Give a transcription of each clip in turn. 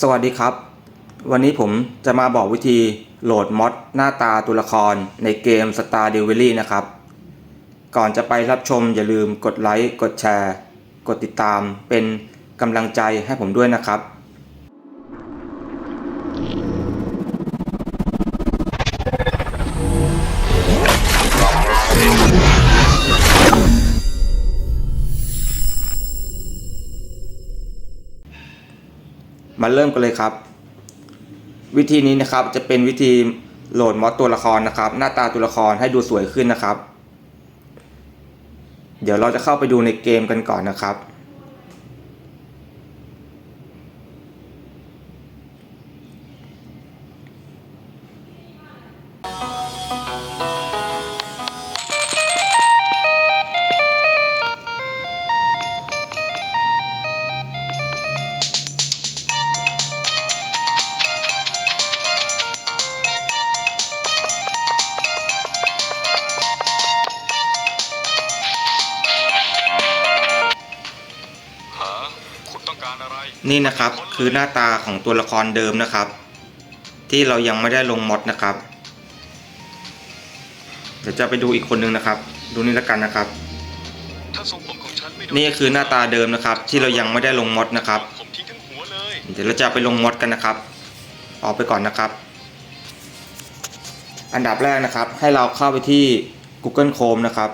สวัสดีครับ วันนี้ผมจะมาบอกวิธีโหลดมอดหน้าตาตัวละครในเกม Star d e v i l y นะครับ ก่อนจะไปรับชมอย่าลืมกดไลค์ กดแชร์ กดติดตามเป็นกำลังใจให้ผมด้วยนะครับ มาเริ่มกันเลยครับ วิธีนี้นะครับจะเป็นวิธีโหลดมอสตัวละครนะครับ หน้าตาตัวละครให้ดูสวยขึ้นนะครับ เดี๋ยวเราจะเข้าไปดูในเกมกันก่อนนะครับ นี่นะครับคือหน้าตาของตัวละครเดิมนะครับ ที่เรายังไม่ได้ลงมอดนะครับ เดี๋ยวจะไปดูอีกคนนึงนะครับ ดูนี่ละกันนะครับถ้าทรงผมของฉันไม่โดนี่คือหน้าตาเดิมนะครับ ที่เรายังไม่ได้ลงมอดนะครับผมทิ้งทั้งหัวเลยเดี๋ยวเราจะไปลงมอดกันนะครับ ออกไปก่อนนะครับ อันดับแรกนะครับ ให้เราเข้าไปที่ Google Chrome นะครับ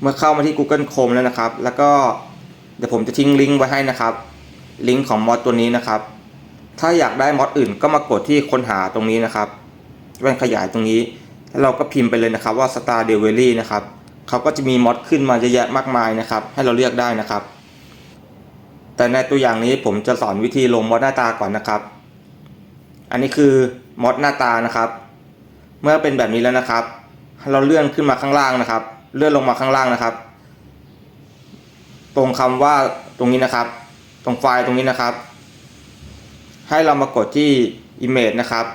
เมื่อเข้ามาที่ Google Chrome แล้วนะครับ แล้วก็เดี๋ยวผมจะทิ้งลิงก์ไว้ให้นะครับ ลิงก์ของมอดตัวนี้นะครับ ถ้าอยากได้มอดอื่นก็มากดที่ค้นหาตรงนี้นะครับแว่นขยายตรงนี้ แล้วเราก็พิมพ์ไปเลยนะครับว่า Star d e v i l y นะครับเขาก็จะมีมอดขึ้นมาเยอะแยะมากมายนะครับ ให้เราเลือกได้นะครับ แต่ในตัวอย่างนี้ผมจะสอนวิธีลงมอดหน้าตาก่อนนะครับ อันนี้คือมอดหน้าตานะครับ เมื่อเป็นแบบนี้แล้วนะครับ เราเลื่อนขึ้นมาข้างล่างนะครับ เลื่อนลงมาข้างล่างนะครับ ตรงคำว่าตรงนี้นะครับ ตรงไฟล์ตรงนี้นะครับ ให้เรามากดที่ Image นะครับ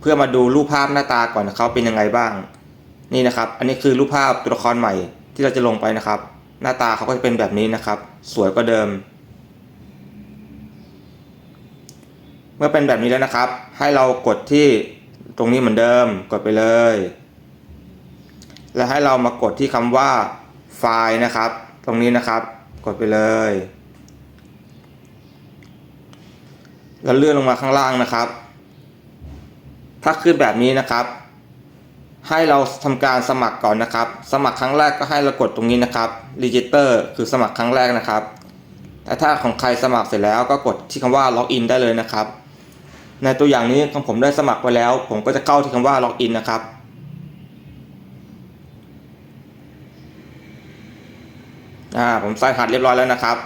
เพื่อมาดูรูปภาพหน้าตาก่อนนะครับเป็นยังไงบ้าง นี่นะครับ อันนี้คือรูปภาพตัวละครใหม่ที่เราจะลงไปนะครับ หน้าตาเขาก็จะเป็นแบบนี้นะครับ สวยกว่าเดิม เมื่อเป็นแบบนี้แล้วนะครับ ให้เรากดที่ตรงนี้เหมือนเดิมกดไปเลย แล้วให้เรามากดที่คำว่าไฟล์นะครับ ตรงนี้นะครับ กดไปเลย แล้วเลื่อนลงมาข้างล่างนะครับ ถ้าขึ้นแบบนี้นะครับ ให้เราทำการสมัครก่อนนะครับ สมัครครั้งแรกก็ให้เรากดตรงนี้นะครับ register คือสมัครครั้งแรกนะครับแต่ถ้าของใครสมัครเสร็จแล้วก็กดที่คำว่า login ได้เลยนะครับ ในตัวอย่างนี้ของผมได้สมัครไว้แล้ว ผมก็จะเข้าที่คำว่า login นะครับ อ่าผมใส่รหัสเรียบร้อยแล้วนะครับ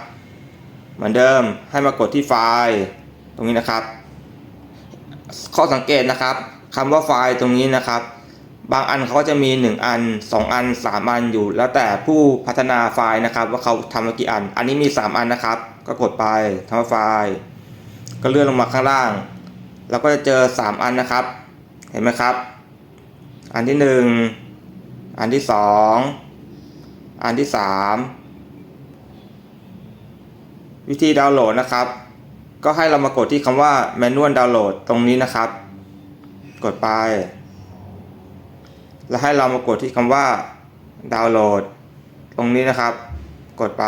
เหมือนเดิมให้มากดที่ไฟล์ตรงนี้นะครับ ข้อสังเกตนะครับคำว่าไฟล์ตรงนี้นะครับ บางอันเขาก็จะมี 1 อัน 2 อัน 3 อันอยู่ แล้วแต่ผู้พัฒนาไฟล์นะครับ ว่าเขาทำมากี่อัน อันนี้มี 3 อันนะครับ ก็กดไปทำไฟล์ ก็เลื่อนลงมาข้างล่างเราก็จะเจอ 3 อันนะครับ เห็นไหมครับ อันที่ 1 อันที่ 2 อันที่ 3 วิธีดาวน์โหลดนะครับ ก็ให้เรามากดที่คำว่า Manual Download ตรงนี้นะครับ กดไป แล้วให้เรามากดที่คำว่าดาวน์โหลด ตรงนี้นะครับ กดไป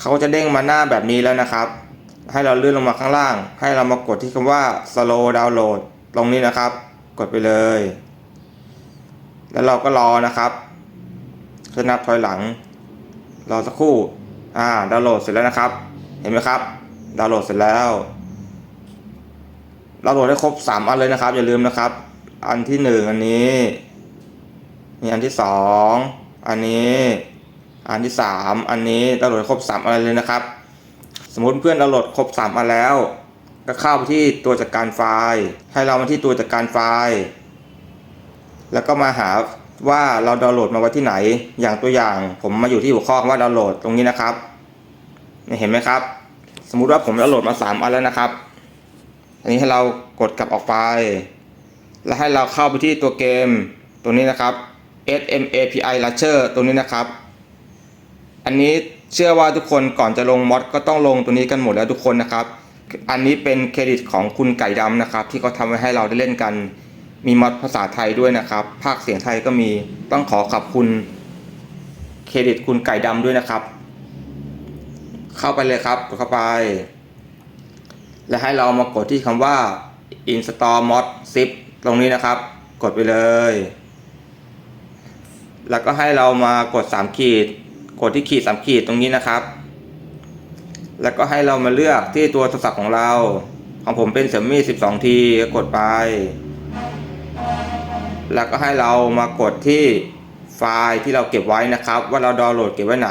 เขาจะเด้งมาหน้าแบบนี้แล้วนะครับ ให้เราเลื่อนลงมาข้างล่าง ให้เรามากดที่คำว่า slow download ตรงนี้นะครับ กดไปเลย แล้วเราก็รอนะครับจะนับถอยหลัง รอสักครู่อ่าดาวน์โหลดเสร็จแล้วนะครับ เห็นไหมครับ ดาวน์โหลดเสร็จแล้วดาวน์โหลดได้ครบสามอันเลยนะครับ อย่าลืมนะครับ อันที่หนึ่งอันนี้นี่อันที่สองอันนี้ อันที่สามอันนี้ดาวน์โหลดครบสามอันเลยนะครับ สมมติเพื่อนดาวน์โหลดครบสามอันแล้ว ก็เข้าไปที่ตัวจัดการไฟล์ ให้เรามาที่ตัวจัดการไฟล์ แล้วก็มาหา ว่าเราดาวน์โหลดมาไว้ที่ไหน อย่างตัวอย่าง ผมมาอยู่ที่หัวข้อว่าดาวน์โหลดตรงนี้นะครับเห็นไหมครับ สมมุติว่าผมดาวน์โหลดมา3อันแล้วนะครับ อันนี้ให้เรากดกลับออกไป แล้วให้เราเข้าไปที่ตัวเกมตัวนี้นะครับ SMAPI Launcher ตัวนี้นะครับ อันนี้เชื่อว่าทุกคนก่อนจะลงมอดก็ต้องลงตัวนี้กันหมดแล้วทุกคนนะครับ อันนี้เป็นเครดิตของคุณไก่ดำนะครับ ที่เขาทำไว้ให้เราได้เล่นกัน มีมอดภาษาไทยด้วยนะครับ ภาคเสียงไทยก็มีต้องขอขอบคุณเครดิตคุณไก่ดำด้วยนะครับ เข้าไปเลยครับกดเข้าไป และให้เรามากดที่คำว่า install mod zip ตรงนี้นะครับ กดไปเลย แล้วก็ให้เรามากด 3 ขีด กดที่ขีด 3 ขีดตรงนี้นะครับ แล้วก็ให้เรามาเลือกที่ตัวโทรศัพท์ของเรา ของผมเป็นเ i มี่12 ทีกดไป แล้วก็ให้เรามากดที่ไฟล์ที่เราเก็บไว้นะครับ ว่าเราดาวน์โหลดเก็บไว้ไหน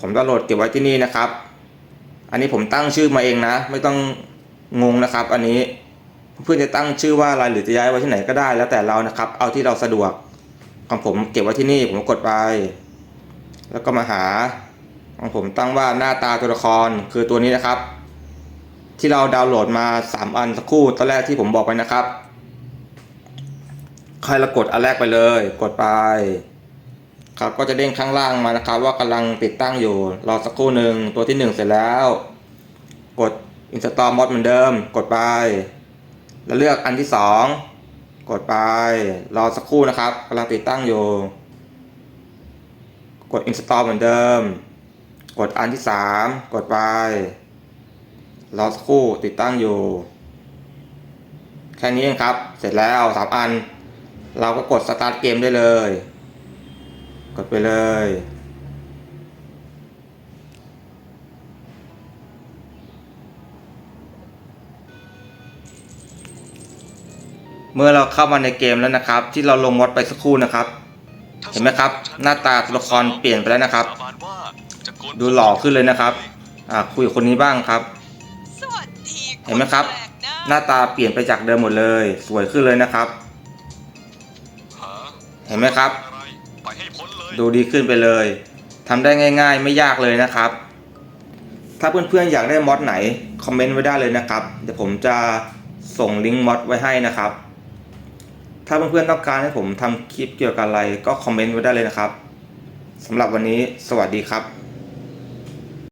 ผมดาวน์โหลดเก็บไว้ที่นี่นะครับ อันนี้ผมตั้งชื่อมาเองนะ ไม่ต้องงงนะครับ อันนี้เพื่อนจะตั้งชื่อว่าอะไรหรือจะย้ายไว้ที่ไหนก็ได้แล้วแต่เรานะครับ เอาที่เราสะดวกของผมเก็บไว้ที่นี่ผมกดไป แล้วก็มาหาของผมตั้งว่าหน้าตาตัวละครคือตัวนี้นะครับ ที่เราดาวน์โหลดมา 3 อันสักครู่ตอนแรกที่ผมบอกไปนะครับ ใครเรากดอันแรกไปเลย กดไป ครับก็จะเด้งข้างล่างมานะครับ ว่ากำลังติดตั้งอยู่ รอสักครู่หนึ่งตัวที่ 1 เสร็จแล้ว กด install mod เหมือนเดิม กดไป แล้วเลือกอันที่ 2 กดไป รอสักครู่นะครับกำลังติดตั้งอยู่ กด install เหมือนเดิม กดอันที่ 3 กดไป รอสักครู่ติดตั้งอยู่ แค่นี้เองครับ เสร็จแล้ว 3 อัน เราก็กด start เกมได้เลย กดไปเลย เมื่อเราเข้ามาในเกมแล้วนะครับ ที่เราลงมอดไปสักครู่นะครับ เห็นไหมครับ หน้าตาตัวละครเปลี่ยนไปแล้วนะครับสาบานว่าจะโกนดูหล่อขึ้นเลยนะครับอ่าคุยกับคนนี้บ้างครับสวัสดีเห็นไหมครับนแปลกหน้าหน้าตาเปลี่ยนไปจากเดิมหมดเลย สวยขึ้นเลยนะครับหา เห็นไหมครับอะไรไปให้พ้นเลยดูดีขึ้นไปเลยทำได้ง่ายๆ ไม่ยากเลยนะครับ ถ้าเพื่อนๆอยากได้มอดไหน คอมเมนต์ไว้ได้เลยนะครับ เดี๋ยวผมจะส่งลิงก์มอดไว้ให้นะครับ ถ้าเพื่อนๆต้องการให้ผมทำคลิปเกี่ยวกับอะไรก็คอมเมนต์ไว้ได้เลยนะครับสำหรับวันนี้สวัสดีครับ